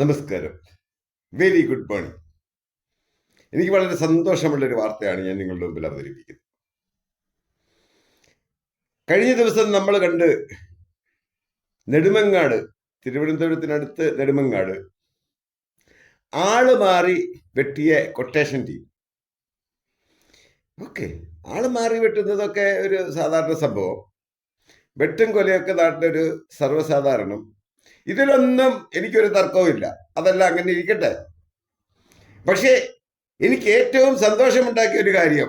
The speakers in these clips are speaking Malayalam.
നമസ്കാരം. Very good morning. എനിക്ക് വളരെ സന്തോഷമുള്ള ഒരു വാർത്തയാണ് ഞാൻ നിങ്ങളുടെ മുമ്പിൽ അവതരിപ്പിക്കുന്നത്. കഴിഞ്ഞ ദിവസം നമ്മൾ കണ്ട് നെടുമങ്ങാട് തിരുവനന്തപുരത്തിനടുത്ത് നെടുമങ്ങാട് ആൾ മാറി വെട്ടിയ കൊട്ടേഷൻ ടീം ഓക്കെ ആൾ മാറി വെട്ടുന്നതൊക്കെ ഒരു സാധാരണ സംഭവം. വെട്ടും കൊലയൊക്കെ നാട്ടിലൊരു സർവസാധാരണം. ഇതിലൊന്നും എനിക്കൊരു തർക്കവുമില്ല അതല്ല അങ്ങനെ ഇരിക്കട്ടെ. പക്ഷേ എനിക്ക് ഏറ്റവും സന്തോഷമുണ്ടാക്കിയ ഒരു കാര്യം.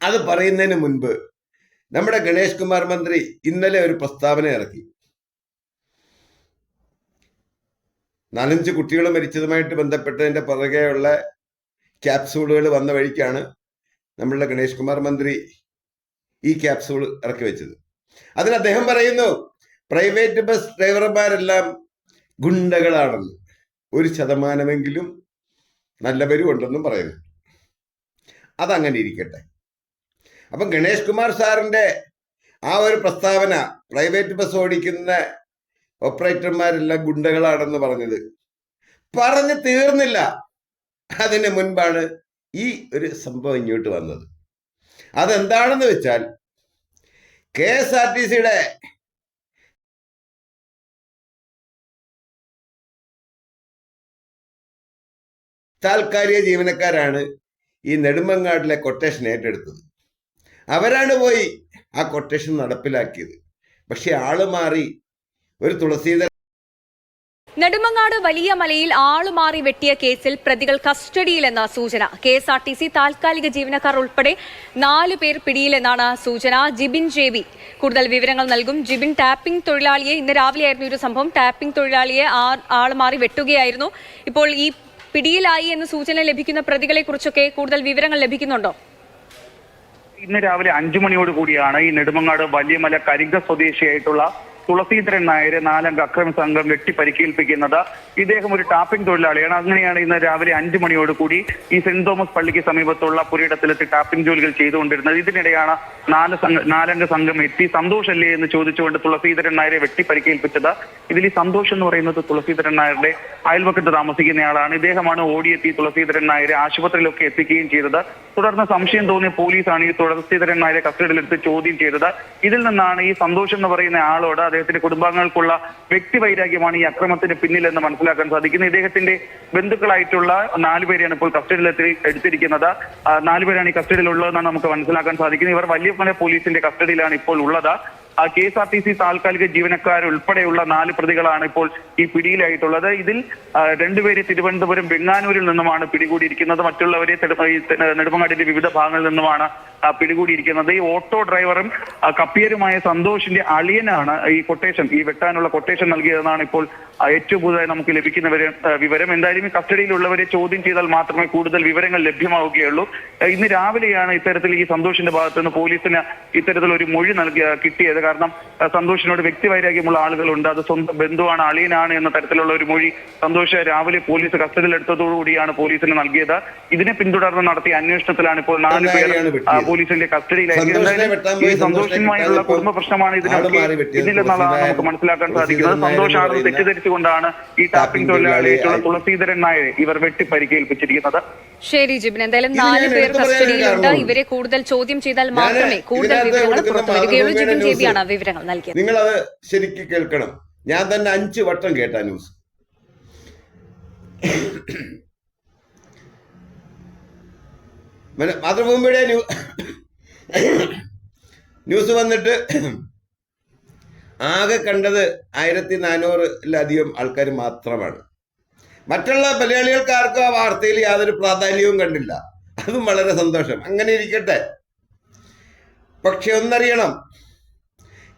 അത് പറയുന്നതിന് മുൻപ് നമ്മുടെ ഗണേഷ് കുമാർ മന്ത്രി ഇന്നലെ ഒരു പ്രസ്താവന ഇറക്കി. നാലഞ്ച് കുട്ടികൾ മരിച്ചതുമായിട്ട് ബന്ധപ്പെട്ടതിന്റെ പുറകെയുള്ള ക്യാപ്സൂളുകൾ വന്ന വഴിക്കാണ് നമ്മളുടെ ഗണേഷ് കുമാർ മന്ത്രി ഈ ക്യാപ്സൂൾ ഇറക്കി വെച്ചത്. അതിൽ അദ്ദേഹം പറയുന്നു പ്രൈവറ്റ് ബസ് ഡ്രൈവർമാരെല്ലാം ഗുണ്ടകളാണെന്ന്. ഒരു ശതമാനമെങ്കിലും നല്ലവരും ഉണ്ടെന്നും പറയുന്നു. അതങ്ങനെ ഇരിക്കട്ടെ. അപ്പം ഗണേഷ് കുമാർ സാറിന്റെ ആ ഒരു പ്രസ്താവന പ്രൈവറ്റ് ബസ് ഓടിക്കുന്ന ഓപ്പറേറ്റർമാരെല്ലാം ഗുണ്ടകളാണെന്ന് പറഞ്ഞത് പറഞ്ഞു തീർന്നില്ല. അതിന് മുൻപാണ് ഈ ഒരു സംഭവം ഇങ്ങോട്ട് വന്നത്. അതെന്താണെന്ന് വെച്ചാൽ കെ എസ് ആർ ടി സിയുടെ താൽക്കാലിക ജീവനക്കാരാണ് ഈ നെടുമങ്ങാടിലെ കൊട്ടേഷൻ ഏറ്റെടുത്തത്. അവരാണ് പോയി ആ കൊട്ടേഷൻ നടപ്പിലാക്കിയത്. പക്ഷെ ആൾ മാറി ഒരു തുളസീധരൻ നെടുമങ്ങാട് വലിയ മലയിൽ ആളുമാറി വെട്ടിയ കേസിൽ പ്രതികൾ കസ്റ്റഡിയിലെന്ന സൂചന. K S R T C താൽക്കാലിക ജീവനക്കാർ ഉൾപ്പെടെ നാലു പേർ പിടിയിലെന്നാണ് സൂചന. ജിബിൻ ജേബി കൂടുതൽ വിവരങ്ങൾ നൽകും. ജിബിൻ ടാപ്പിംഗ് തൊഴിലാളിയെ ഇന്ന് രാവിലെയായിരുന്നു ഒരു സംഭവം. ടാപ്പിംഗ് തൊഴിലാളിയെ ആളുമാറി വെട്ടുകയായിരുന്നു. ഇപ്പോൾ ഈ പിടിയിലായി എന്ന് സൂചന ലഭിക്കുന്ന പ്രതികളെ കുറിച്ചൊക്കെ കൂടുതൽ വിവരങ്ങൾ ലഭിക്കുന്നുണ്ടോ? ഇന്ന് രാവിലെ അഞ്ചു മണിയോട് കൂടിയാണ് ഈ നെടുമങ്ങാട് വലിയമല കരിങ്ക സ്വദേശിയായിട്ടുള്ള തുളസീധരൻ നായരെ നാലംഗ അക്രമ സംഘം വെട്ടി പരിക്കേൽപ്പിക്കുന്നത് ഇദ്ദേഹം ഒരു ടാപ്പിംഗ് തൊഴിലാളിയാണ്. അങ്ങനെയാണ് ഇന്ന് രാവിലെ അഞ്ചു മണിയോട് കൂടി ഈ സെന്റ് തോമസ് പള്ളിക്ക് സമീപത്തുള്ള പുരയിടത്തിലെത്തി ടാപ്പിംഗ് ജോലികൾ ചെയ്തുകൊണ്ടിരുന്നത്. ഇതിനിടെയാണ് നാല് നാലംഗ സംഘം എത്തി. സന്തോഷല്ലേ എന്ന് ചോദിച്ചുകൊണ്ട് തുളസീധരൻ നായരെ വെട്ടി പരിക്കേൽപ്പിച്ചത് ഇതിൽ ഈ സന്തോഷം എന്ന് പറയുന്നത് തുളസീധരൻ നായരുടെ അയൽവക്കത്ത് താമസിക്കുന്നയാളാണ്. ഇദ്ദേഹമാണ് ഓടിയെത്തി തുളസീധരൻ നായരെ ആശുപത്രിയിലൊക്കെ എത്തിക്കുകയും ചെയ്തത്. തുടർന്ന് സംശയം തോന്നിയ പോലീസാണ് ഈ തുളസീധരൻ നായരെ കസ്റ്റഡിയിലെടുത്ത് ചോദ്യം ചെയ്തത്. ഇതിൽ നിന്നാണ് ഈ സന്തോഷം എന്ന് പറയുന്ന ആളോട് അദ്ദേഹത്തിന്റെ കുടുംബാംഗങ്ങൾക്കുള്ള വ്യക്തിവൈരാഗ്യമാണ് ഈ അക്രമത്തിന് പിന്നിലെന്ന് മനസ്സിലാക്കാൻ സാധിക്കുന്നത് ഇദ്ദേഹത്തിന്റെ ബന്ധുക്കളായിട്ടുള്ള നാലുപേരെയാണ് ഇപ്പോൾ കസ്റ്റഡിയിലെത്തി എടുത്തിരിക്കുന്നത്. നാലുപേരാണ് ഈ കസ്റ്റഡിയിലുള്ളതെന്നാണ് നമുക്ക് മനസ്സിലാക്കാൻ സാധിക്കുന്നത്. ഇവർ വലിയമല പോലീസിന്റെ കസ്റ്റഡിയിലാണ് ഇപ്പോൾ ഉള്ളത്. K S R T C താൽക്കാലിക ജീവനക്കാരുൾപ്പെടെയുള്ള നാല് പ്രതികളാണ് ഇപ്പോൾ ഈ പിടിയിലായിട്ടുള്ളത്. ഇതിൽ രണ്ടുപേര് തിരുവനന്തപുരം വെങ്ങാനൂരിൽ നിന്നുമാണ് പിടികൂടിയിരിക്കുന്നത്. മറ്റുള്ളവരെ നെടുമങ്ങാടിന്റെ വിവിധ ഭാഗങ്ങളിൽ നിന്നുമാണ് പിടികൂടിയിരിക്കുന്നത്. ഈ ഓട്ടോ ഡ്രൈവറും കപ്പിയരുമായ സന്തോഷിന്റെ അളിയനാണ് ഈ കൊട്ടേഷൻ ഈ വെട്ടാനുള്ള കൊട്ടേഷൻ നൽകിയതെന്നാണ് ഇപ്പോൾ ഏറ്റവും പുതുതായി നമുക്ക് ലഭിക്കുന്ന വിവരം- എന്തായാലും ഈ കസ്റ്റഡിയിലുള്ളവരെ ചോദ്യം ചെയ്താൽ മാത്രമേ കൂടുതൽ വിവരങ്ങൾ ലഭ്യമാവുകയുള്ളൂ. ഇന്ന് രാവിലെയാണ് ഇത്തരത്തിൽ ഈ സന്തോഷിന്റെ ഭാഗത്ത് നിന്ന് പോലീസിന് ഇത്തരത്തിൽ ഒരു മൊഴി നൽകിയ കിട്ടിയത്. കാരണം സന്തോഷിനോട് വ്യക്തിവൈരാഗ്യമുള്ള ആളുകളുണ്ട്. അത് സ്വന്തം ബന്ധുവാണ് അളിയനാണ് എന്ന തരത്തിലുള്ള ഒരു മൊഴി സന്തോഷ് രാവിലെ പോലീസ് കസ്റ്റഡിയിലെടുത്തതോടുകൂടിയാണ് പോലീസിന് നൽകിയത്. ഇതിനെ പിന്തുടർന്ന് നടത്തിയ അന്വേഷണത്തിലാണ് ഇപ്പോൾ നാല് പേർ? പോലീസിന്റെ കസ്റ്റഡിയിലായി സന്തോഷിനെ എന്തായാലും വെട്ടാൻ ഈ പോയി സന്തോഷുമായുള്ള സന്തോഷിനെ കുടുംബ പ്രശ്നമാണ് ഇതിനൊക്കെ ഇതിലെന്നുള്ളതാണ് നമുക്ക് മനസ്സിലാക്കാൻ നായർ സാധിക്കുന്നത് സന്തോഷാണ് സന്തോഷാണെന്ന് തെറ്റിദ്ധരിച്ചുകൊണ്ടാണ് ഈ ടാപ്പിംഗ് തൊഴിലാളിയായിട്ടുള്ള തുളസീധരൻ നായരെ ഇവർ വെട്ടി പരിക്കേൽപ്പിച്ചിരിക്കുന്നത് ശരി ജിബിൻ. എന്തായാലും നാല് പേർ കസ്റ്റഡിയിലുണ്ട്. ഇവരെ കൂടുതൽ ചോദ്യം ചെയ്താൽ മാത്രമേ കൂടുതൽ വിവരങ്ങൾ പുറത്തു വരികയുള്ളൂ. ജിബിൻ വിവരങ്ങൾ നൽകിയത്. നിങ്ങൾ അത് ശരിക്കും കേൾക്കണം. ഞാൻ തന്നെ അഞ്ച് വട്ടം കേട്ട ന്യൂസ് മാതൃഭൂമിയുടെ ന്യൂ ന്യൂസ് വന്നിട്ട് ആകെ കണ്ടത് ആയിരത്തി നാനൂറിലധികം ആൾക്കാർ മാത്രമാണ്. മറ്റുള്ള മലയാളികൾക്കാർക്കും ആ വാർത്തയിൽ യാതൊരു പ്രാധാന്യവും കണ്ടില്ല. അതും വളരെ സന്തോഷം. അങ്ങനെ ഇരിക്കട്ടെ. പക്ഷെ ഒന്നറിയണം.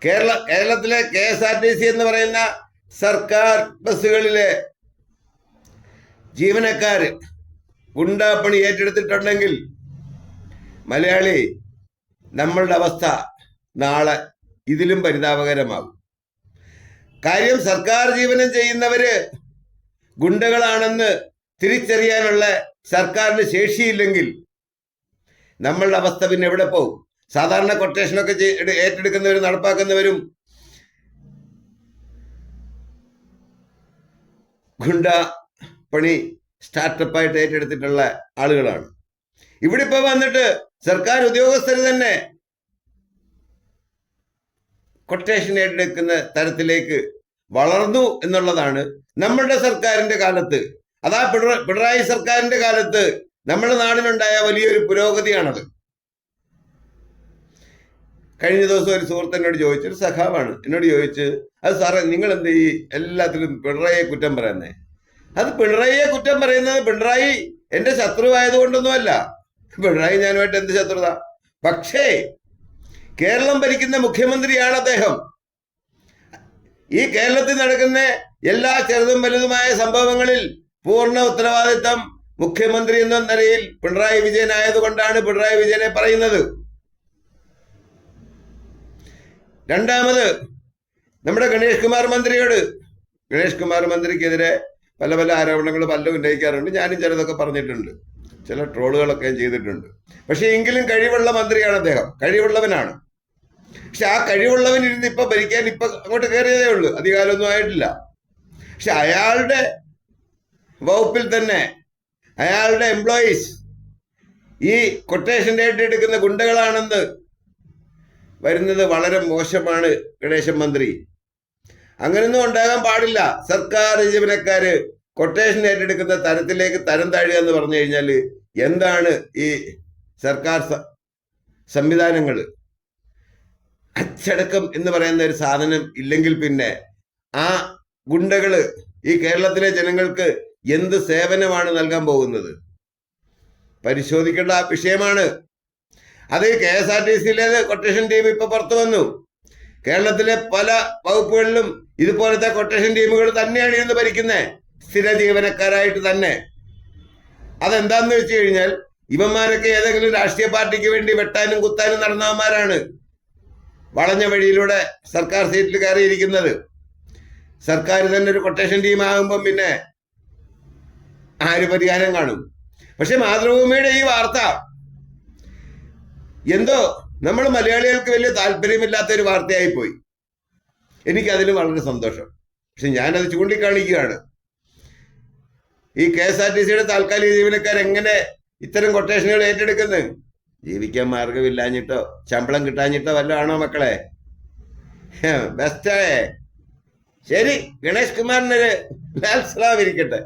കേരള കേരളത്തിലെ K S R T C എന്ന് പറയുന്ന സർക്കാർ ബസ്സുകളിലെ ജീവനക്കാർ ഗുണ്ടാപ്പണി ഏറ്റെടുത്തിട്ടുണ്ടെങ്കിൽ മലയാളി നമ്മളുടെ അവസ്ഥ നാളെ ഇതിലും പരിതാപകരമാകും. കാര്യം സർക്കാർ ജീവനം ചെയ്യുന്നവര് ഗുണ്ടകളാണെന്ന് തിരിച്ചറിയാനുള്ള സർക്കാരിന് ശേഷിയില്ലെങ്കിൽ നമ്മളുടെ അവസ്ഥ പിന്നെ എവിടെ പോകും? സാധാരണ കൊട്ടേഷനൊക്കെ ഏറ്റെടുക്കുന്നവരും നടപ്പാക്കുന്നവരും ഗുണ്ട പണി സ്റ്റാർട്ടപ്പായിട്ട് ഏറ്റെടുത്തിട്ടുള്ള ആളുകളാണ്. ഇവിടെ ഇപ്പൊ വന്നിട്ട് സർക്കാർ ഉദ്യോഗസ്ഥർ തന്നെ കൊട്ടേഷൻ ഏറ്റെടുക്കുന്ന തരത്തിലേക്ക് വളർന്നു എന്നുള്ളതാണ് നമ്മളുടെ സർക്കാരിന്റെ കാലത്ത്. അതാ പിണ- പിണറായി സർക്കാരിന്റെ കാലത്ത് നമ്മുടെ നാടിനുണ്ടായ വലിയൊരു പുരോഗതിയാണത്. കഴിഞ്ഞ ദിവസം ഒരു സുഹൃത്ത് എന്നോട് ചോദിച്ചു ഒരു സഖാവാണ് എന്നോട് ചോദിച്ച് അത് സാറേ നിങ്ങൾ എന്ത് ഈ എല്ലാത്തിലും പിണറായിയെ കുറ്റം പറയുന്നേ? അത് പിണറായിയെ കുറ്റം പറയുന്നത് പിണറായി എന്റെ ശത്രുവായതുകൊണ്ടൊന്നുമല്ല. പിണറായി ഞാനുമായിട്ട് എന്ത് ശത്രുത? പക്ഷേ കേരളം ഭരിക്കുന്ന മുഖ്യമന്ത്രിയാണ് അദ്ദേഹം. ഈ കേരളത്തിൽ നടക്കുന്ന എല്ലാ ചെറുതും വലുതുമായ സംഭവങ്ങളിൽ പൂർണ ഉത്തരവാദിത്തം മുഖ്യമന്ത്രി എന്ന നിലയിൽ പിണറായി വിജയൻ ആയതുകൊണ്ടാണ് പിണറായി വിജയനെ പറയുന്നത്. രണ്ടാമത് നമ്മുടെ ഗണേഷ് കുമാർ മന്ത്രിയോട് ഗണേഷ് കുമാർ മന്ത്രിക്കെതിരെ പല പല ആരോപണങ്ങൾ പലരും ഉന്നയിക്കാറുണ്ട്. ഞാനും ചിലതൊക്കെ പറഞ്ഞിട്ടുണ്ട്. ചില ട്രോളുകളൊക്കെ ചെയ്തിട്ടുണ്ട്. പക്ഷേ എങ്കിലും കഴിവുള്ള മന്ത്രിയാണ് അദ്ദേഹം. കഴിവുള്ളവനാണ്. പക്ഷെ ആ കഴിവുള്ളവൻ ഇരുന്ന് ഇപ്പൊ ഭരിക്കാൻ ഇപ്പൊ അങ്ങോട്ട് കയറിയതേ ഉള്ളൂ. അധികാരമൊന്നും ആയിട്ടില്ല. പക്ഷെ അയാളുടെ വകുപ്പിൽ തന്നെ അയാളുടെ എംപ്ലോയീസ് ഈ കൊട്ടേഷൻ എടുക്കുന്ന ഗുണ്ടകളാണെന്ന് വരുന്നത് വളരെ മോശമാണ് ഗണേശൻ മന്ത്രി. അങ്ങനെയൊന്നും ഉണ്ടാകാൻ പാടില്ല. സർക്കാർ ജീവനക്കാര് കൊട്ടേഷൻ ഏറ്റെടുക്കുന്ന തരത്തിലേക്ക് തരം താഴുക എന്ന് പറഞ്ഞു കഴിഞ്ഞാൽ എന്താണ് ഈ സർക്കാർ സംവിധാനങ്ങൾ? അച്ചടക്കം എന്ന് പറയുന്ന ഒരു സാധനം ഇല്ലെങ്കിൽ പിന്നെ ആ ഗുണ്ടകൾ ഈ കേരളത്തിലെ ജനങ്ങൾക്ക് എന്ത് സേവനമാണ് നൽകാൻ പോകുന്നത്? പരിശോധിക്കേണ്ട വിഷയമാണ്. അത് കെ എസ് ആർ ടി സിയിലെ കൊട്ടേഷൻ ടീം ഇപ്പൊ പുറത്തു വന്നു. കേരളത്തിലെ പല വകുപ്പുകളിലും ഇതുപോലത്തെ കൊട്ടേഷൻ ടീമുകൾ തന്നെയാണ് ഇരുന്ന് ഭരിക്കുന്നത് സ്ഥിര ജീവനക്കാരായിട്ട് തന്നെ. അതെന്താന്ന് വെച്ച് കഴിഞ്ഞാൽ ഇവന്മാരൊക്കെ ഏതെങ്കിലും രാഷ്ട്രീയ പാർട്ടിക്ക് വേണ്ടി വെട്ടാനും കുത്താനും നടന്നവന്മാരാണ് വളഞ്ഞ വഴിയിലൂടെ സർക്കാർ സീറ്റിൽ കയറിയിരിക്കുന്നത്. സർക്കാർ തന്നെ ഒരു കൊട്ടേഷൻ ടീം ആകുമ്പം പിന്നെ ആര് പരിഹാരം കാണും. പക്ഷെ മാതൃഭൂമിയുടെ ഈ വാർത്ത എന്തോ നമ്മൾ മലയാളികൾക്ക് വലിയ താല്പര്യമില്ലാത്ത ഒരു വാർത്തയായി പോയി എനിക്ക് അതിൽ വളരെ സന്തോഷം. പക്ഷെ ഞാനത് ചൂണ്ടിക്കാണിക്കുകയാണ്. ഈ കെ എസ് ആർ ടി സിയുടെ താൽക്കാലിക ജീവനക്കാർ എങ്ങനെ ഇത്തരം കൊട്ടേഷനുകൾ ഏറ്റെടുക്കുന്നത് ജീവിക്കാൻ മാർഗമില്ലാഞ്ഞിട്ടോ ശമ്പളം കിട്ടാഞ്ഞിട്ടോ വല്ലതും ആണോ മക്കളെ ബെസ്റ്റേ ശരി ഗണേഷ് കുമാറിനൊരു ലാൽ ഇരിക്കട്ടെ.